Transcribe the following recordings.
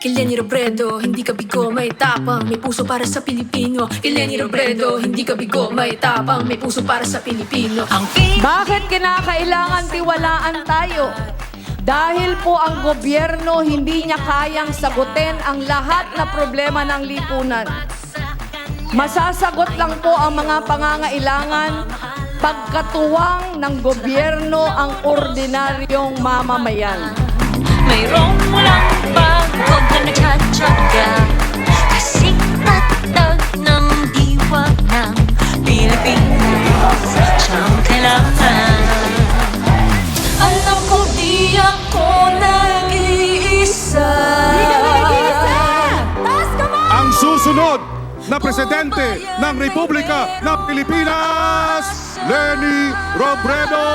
Lenny Robredo, hindi ka bigo, may tapang May puso para sa Pilipino Lenny Robredo, hindi ka bigo, may tapang May puso para sa Pilipino Ang Bakit kinakailangan tiwalaan tayo? Dahil po ang gobyerno hindi niya kayang sagutin ang lahat na problema ng lipunan. Masasagot lang po ang mga pangangailangan pagkatuwang ng gobyerno ang ordinaryong mamamayan. Susunod na presidente ng Republika ng Pilipinas, Leni Robredo!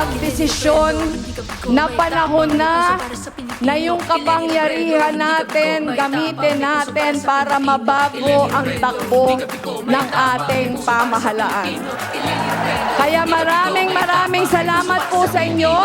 Taong nagdesisyon na panahon na na yung kapangyarihan natin gamitin natin para mabago ang takbo ng ating pamahalaan. Kaya maraming maraming salamat po sa inyo